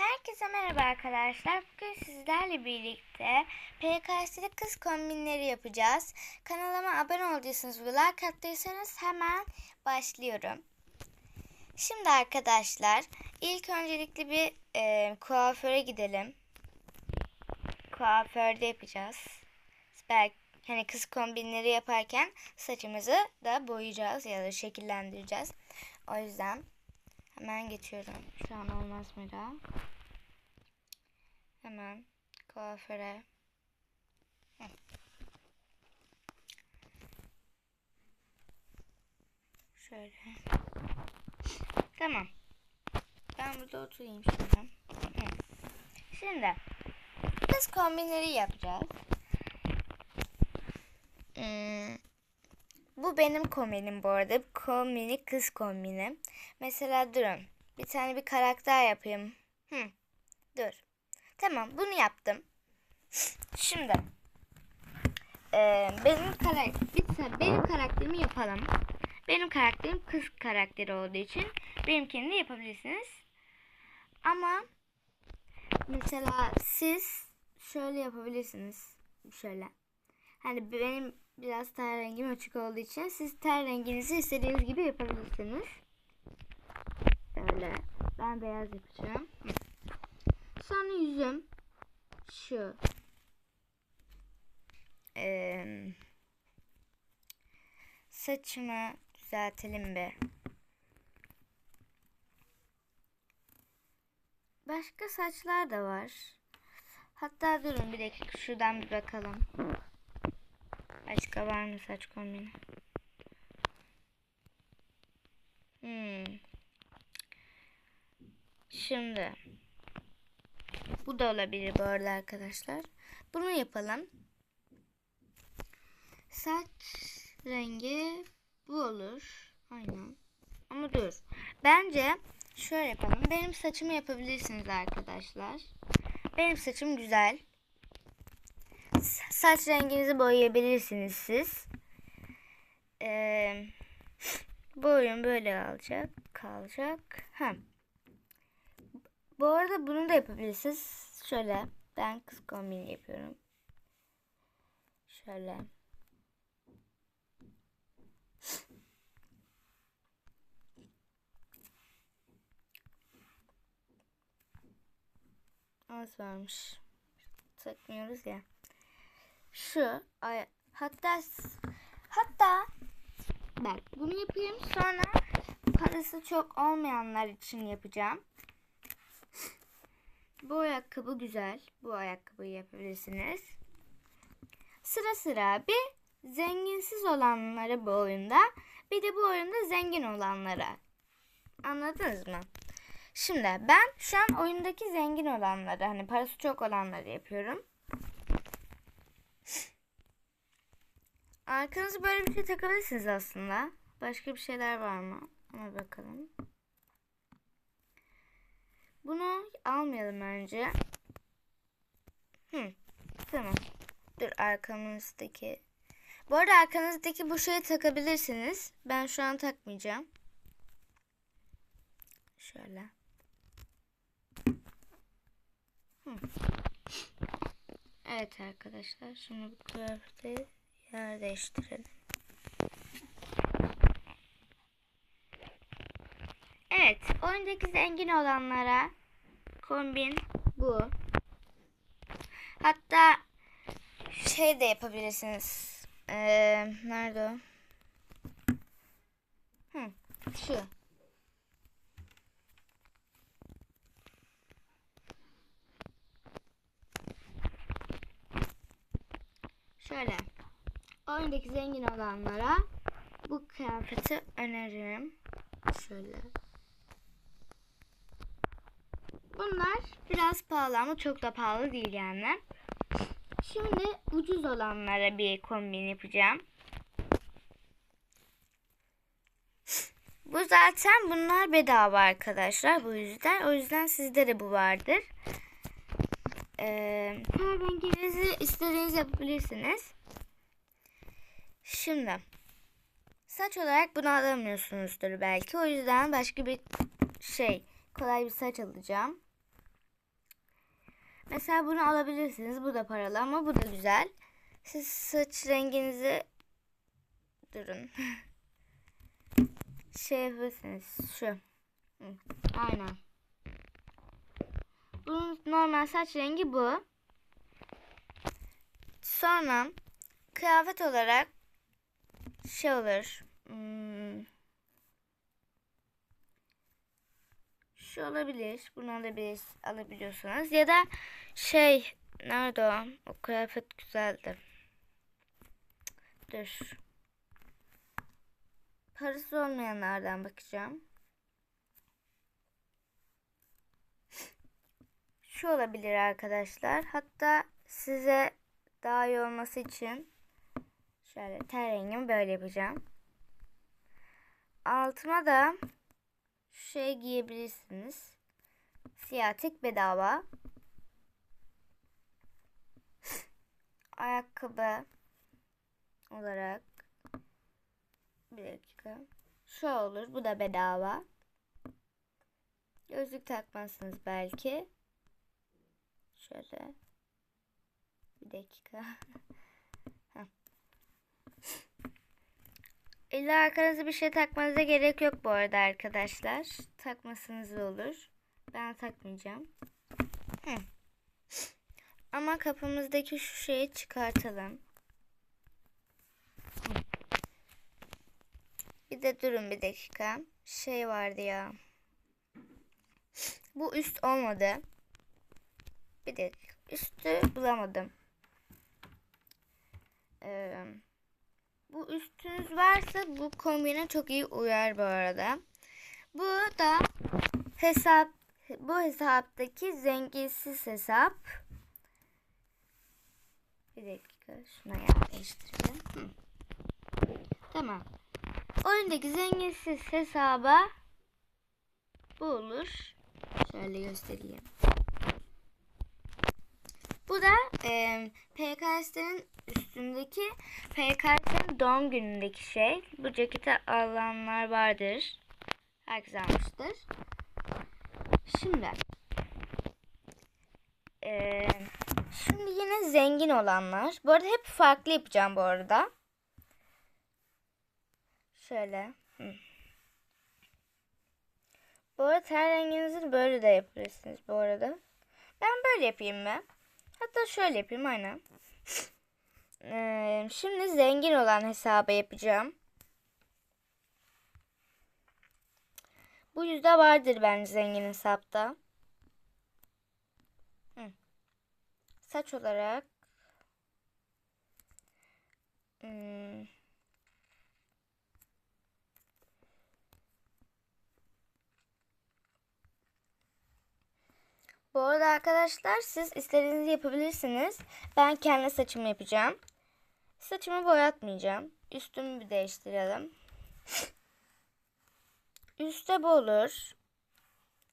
Herkese merhaba arkadaşlar. Bugün sizlerle birlikte PKS'li kız kombinleri yapacağız. Kanalıma abone olduysanız ve like attıysanız hemen başlıyorum. Şimdi arkadaşlar ilk öncelikle bir e, kuaföre gidelim. Kuaförde yapacağız. Belki hani kız kombinleri yaparken saçımızı da boyayacağız ya da şekillendireceğiz. O yüzden hemen geçiyorum. Şu an olmaz mı da? Hemen kuaföre. Şöyle. Tamam. Ben burada oturayım şimdi. Şimdi kız kombinleri yapacağız. Hmm, bu benim kombinim bu arada. Kombini kız kombini. Mesela durun. Bir tane bir karakter yapayım. Hı. Dur. Tamam bunu yaptım. Şimdi eee, benim karakter benim karakterimi yapalım. Benim karakterim kız karakteri olduğu için benimkini de yapabilirsiniz. Ama mesela siz şöyle yapabilirsiniz. Şöyle. Hani benim biraz ten rengim açık olduğu için siz ten renginizi istediğiniz gibi yapabilirsiniz. Böyle. Ben beyaz yapacağım. Sonra yüzüm şu. Ee, saçımı düzeltelim bir. Başka saçlar da var. Hatta durun bir dakika şuradan bir bakalım. Başka var mı saç kombini? Hmm. Şimdi bu da olabilir bu arada arkadaşlar. Bunu yapalım. Saç rengi bu olur. Aynen. Ama dur. Bence şöyle yapalım. Benim saçımı yapabilirsiniz arkadaşlar. Benim saçım güzel. Saç renginizi boyayabilirsiniz siz. Ee, boyun böyle kalacak. Kalacak. Ha. Bu arada bunu da yapabilirsiniz. Şöyle ben kız kombini yapıyorum. Şöyle. Az varmış. Takmıyoruz ya. Şu ay hatta hatta bak bunu yapayım sonra parası çok olmayanlar için yapacağım. Bu ayakkabı güzel. Bu ayakkabıyı yapabilirsiniz. Sıra sıra bir zenginsiz olanlara bu oyunda bir de bu oyunda zengin olanlara. Anladınız mı? Şimdi ben şu an oyundaki zengin olanları hani parası çok olanları yapıyorum. Arkanızı böyle bir şey takabilirsiniz aslında. Başka bir şeyler var mı? Ona bakalım. Bunu almayalım önce. Hı, tamam. Dur arkamızdaki. Bu arada arkanızdaki bu şeyi takabilirsiniz. Ben şu an takmayacağım. Şöyle. Hı. Evet arkadaşlar. Şimdi bu kıyafeti yer değiştirelim. Evet. Oyundaki zengin olanlara kombin bu. Hatta şey de yapabilirsiniz. Ee, nerede o? Hı, şu. Şöyle. Oyundaki zengin olanlara bu kıyafeti öneririm. Şöyle. Bunlar biraz pahalı ama çok da pahalı değil yani. Şimdi ucuz olanlara bir kombin yapacağım. Bu zaten bunlar bedava arkadaşlar bu yüzden. O yüzden sizde de bu vardır. Ee, renginizi istediğiniz yapabilirsiniz. Şimdi saç olarak bunu alamıyorsunuzdur belki. O yüzden başka bir şey kolay bir saç alacağım. Mesela bunu alabilirsiniz. Bu da paralı ama bu da güzel. Siz saç renginizi durun. şey yapıyorsunuz. Şu. Aynen. Bunun normal saç rengi bu. Sonra kıyafet olarak şey olur. Hmm, şu olabilir. Bunu alabilir, alabiliyorsunuz. Ya da şey nerede o? O kıyafet güzeldi. Dur. Parası olmayanlardan bakacağım. Şu olabilir arkadaşlar. Hatta size daha iyi olması için şöyle ten rengimi böyle yapacağım. Altıma da şu şey giyebilirsiniz. Siyah tek bedava. Ayakkabı olarak bir dakika. Şu olur. Bu da bedava. Gözlük takmazsınız belki. Şöyle. Bir dakika. İlla arkanıza bir şey takmanıza gerek yok bu arada arkadaşlar. Takmasanız olur. Ben takmayacağım. Ama kapımızdaki şu şeyi çıkartalım. Bir de durun bir dakika. Şey vardı ya. Bu üst olmadı. Bir dakika. Üstü bulamadım. Ee, bu üstünüz varsa bu kombine çok iyi uyar bu arada. Bu da hesap bu hesaptaki zenginsiz hesap. Bir dakika şuna yerleştirelim. Hı. Tamam. Oyundaki zenginsiz hesaba bu olur. Şöyle göstereyim. Bu da e, PKS'nin üstündeki PKS'nin doğum günündeki şey. Bu ceketi alanlar vardır. Herkes almıştır. Şimdi e, şimdi yine zengin olanlar. Bu arada hep farklı yapacağım bu arada. Şöyle. Hı. Bu arada ten renginizi böyle de yapabilirsiniz bu arada. Ben böyle yapayım mı? Hatta şöyle yapayım aynen. Ee, şimdi zengin olan hesabı yapacağım. Bu yüzde vardır bence zengin hesapta. Hı. Saç olarak. Hmm. Bu arada arkadaşlar siz istediğinizi yapabilirsiniz. Ben kendi saçımı yapacağım. Saçımı boyatmayacağım. Üstümü bir değiştirelim. Üstte bu olur.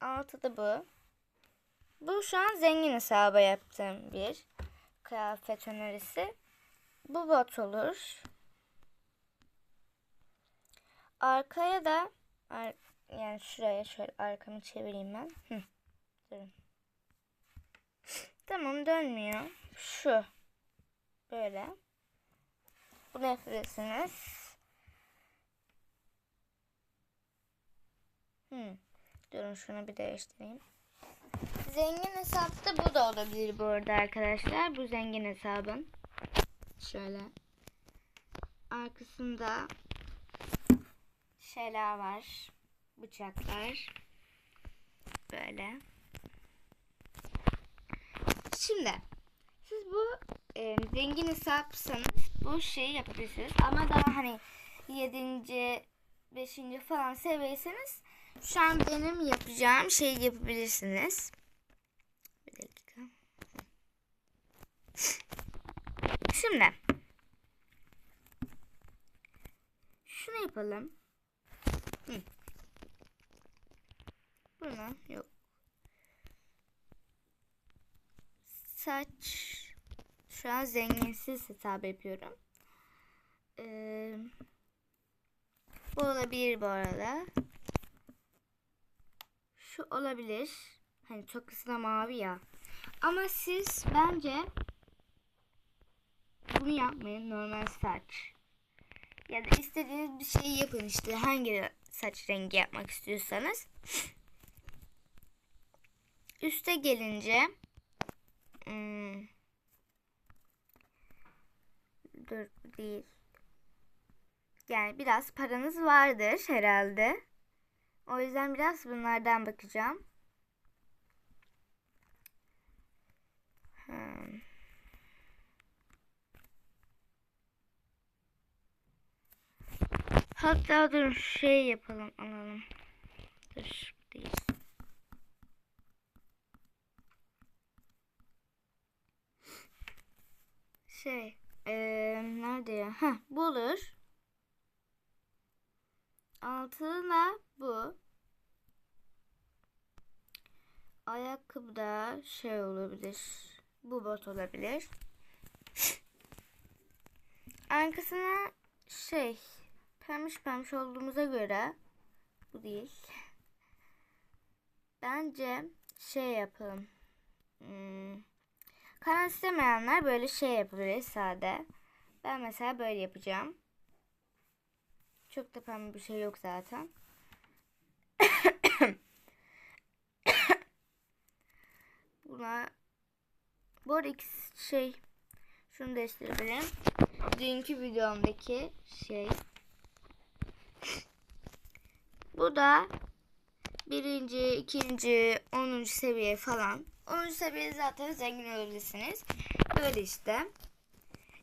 Altıda bu. Bu şu an zengin hesaba yaptığım bir kıyafet önerisi. Bu bot olur. Arkaya da yani şuraya şöyle arkamı çevireyim ben. Hı. Durun. Tamam dönmüyor. Şu. Böyle. Bunu yapabilirsiniz. Hmm. Durun şunu bir değiştireyim. Zengin hesapta bu da olabilir bu arada arkadaşlar. Bu zengin hesabın. Şöyle. Arkasında şeyler var. Bıçaklar. Böyle. Şimdi siz bu e, zengin hesapsanız bu şeyi yapabilirsiniz. Ama daha hani 7. 5. falan seviyeyseniz şu an benim yapacağım şeyi yapabilirsiniz. Bir dakika. Şimdi şunu yapalım. Hı. Bunu yok. Saç şu an zenginsiz hesap yapıyorum. Ee, bu olabilir bu arada. Şu olabilir. Hani çok kısa mavi ya. Ama siz bence bunu yapmayın normal saç. Ya da istediğiniz bir şeyi yapın işte hangi saç rengi yapmak istiyorsanız. Üste gelince hmm, dur değil. Yani biraz paranız vardır herhalde. O yüzden biraz bunlardan bakacağım. Hmm. Hatta dur şey yapalım alalım. Dur değil. Şey ee, nerede ya? Heh, bu. Altına bu. Ayakkabı da şey olabilir. Bu bot olabilir. Arkasına şey pembiş pembiş olduğumuza göre bu değil. Bence şey yapalım. Hmm. Kanal istemeyenler böyle şey yapabilir sade. Ben mesela böyle yapacağım. Çok da pembe bir şey yok zaten. Buna bu şey şunu değiştirebilirim. Dünkü videomdaki şey. Bu da birinci, ikinci, onuncu seviye falan. Onuncu seviye zaten zengin olabilirsiniz. Böyle işte.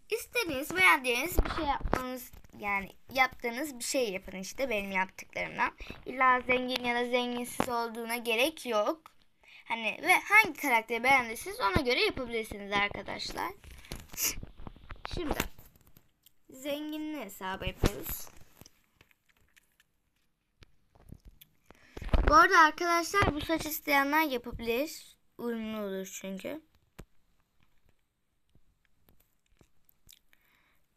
İstediğiniz, beğendiğiniz bir şey yapmanız yani yaptığınız bir şey yapın işte benim yaptıklarımdan. İlla zengin ya da zenginsiz olduğuna gerek yok. Hani ve hangi karakteri beğendiyseniz ona göre yapabilirsiniz arkadaşlar. Şimdi zenginliği hesabı yapıyoruz. Bu arada arkadaşlar bu saç isteyenler yapabilir. Uyumlu olur çünkü.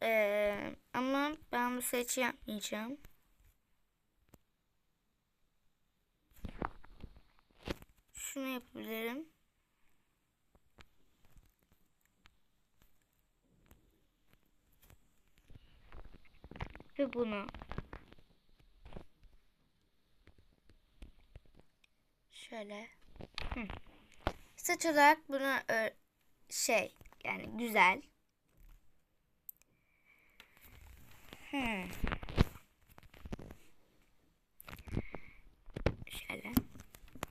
Ee, ama ben bu saçı yapmayacağım. Şunu yapabilirim. Ve bunu. Şöyle. Hı. Saç olarak bunu şey yani güzel. Hmm. Şöyle.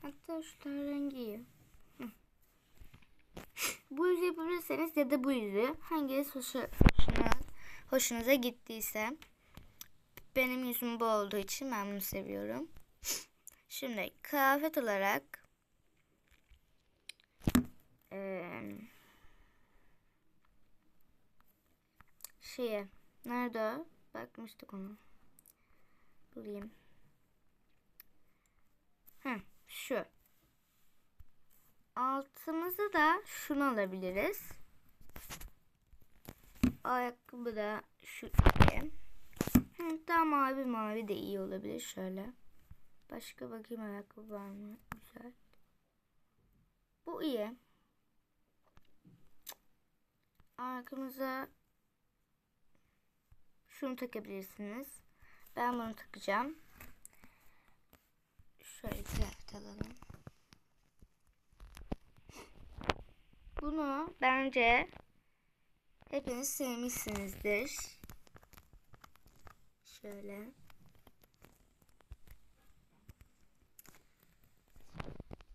Hatta şu rengi. Bu yüzü yapabilirseniz ya da bu yüzü hangisi hoşuna, hoşunuza gittiyse. Benim yüzüm bu olduğu için ben bunu seviyorum. Şimdi kıyafet olarak ee, şeye nerede? Bakmıştık onu. Bulayım. Hı, şu. Altımızı da şunu alabiliriz. Ayakkabı da şu. Hı, daha mavi mavi de iyi olabilir şöyle. Başka bakayım ayakkabı var mı? Güzel. Bu iyi. Arkamıza şunu takabilirsiniz. Ben bunu takacağım. Şöyle kıyafet alalım. Bunu bence hepiniz sevmişsinizdir. Şöyle.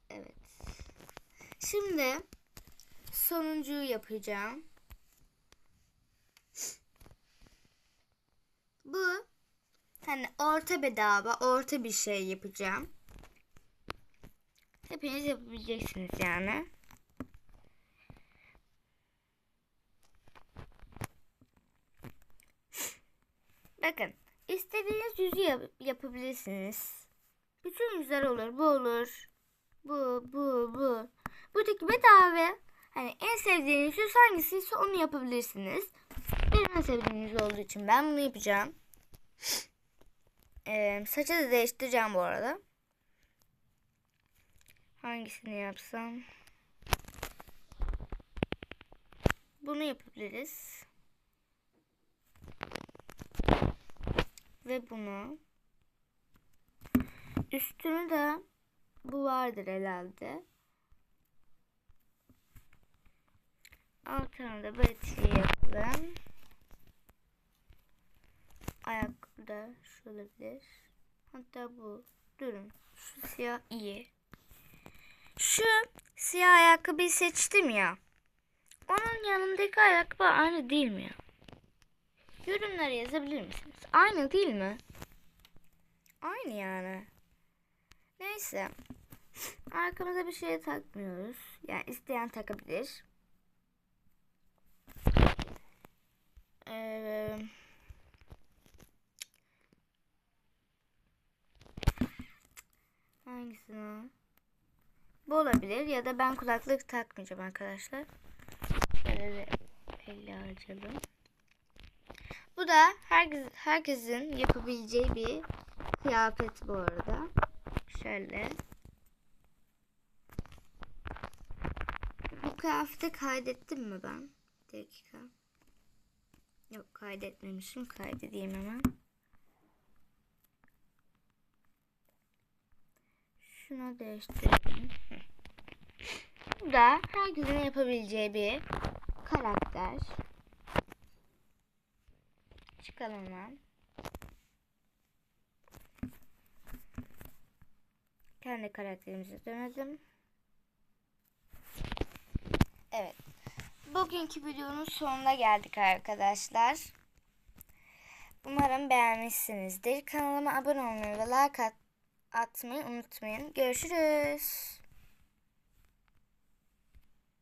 Evet. Şimdi sonuncuyu yapacağım. Bu hani orta bedava, orta bir şey yapacağım. Hepiniz yapabileceksiniz yani. Bakın istediğiniz yüzü yap yapabilirsiniz. Bütün yüzler olur. Bu olur. Bu, bu, bu. Buradaki bedava. Hani en sevdiğiniz yüz hangisiyse onu yapabilirsiniz. Benim en sevdiğim yüz olduğu için ben bunu yapacağım. Saçı da değiştireceğim bu arada. Hangisini yapsam? bunu yapabiliriz. Ve bunu. Üstünü de bu vardır herhalde. Altına da böyle şey yapalım. Ayakkabı da şu olabilir. Hatta bu. Durun. Şu siyah iyi. Şu siyah ayakkabıyı seçtim ya. Onun yanındaki ayakkabı aynı değil mi ya? Yorumlara yazabilir misiniz? Aynı değil mi? Aynı yani. Neyse. Arkamıza bir şey takmıyoruz. Yani isteyen takabilir. Ee, hangisini? Bu olabilir ya da ben kulaklık takmayacağım arkadaşlar. Şöyle bir elle açalım. Bu da herkes, herkesin yapabileceği bir kıyafet bu arada. Şöyle. Bu kıyafeti kaydettim mi ben? Bir dakika. Yok kaydetmemişim. Kaydedeyim hemen. Şunu değiştirelim. Bu da herkesin yapabileceği bir karakter. Çıkalım hemen. Kendi karakterimize dönelim. Evet. Bugünkü videonun sonuna geldik arkadaşlar. Umarım beğenmişsinizdir. Kanalıma abone olmayı ve like at atmayı unutmayın. Görüşürüz.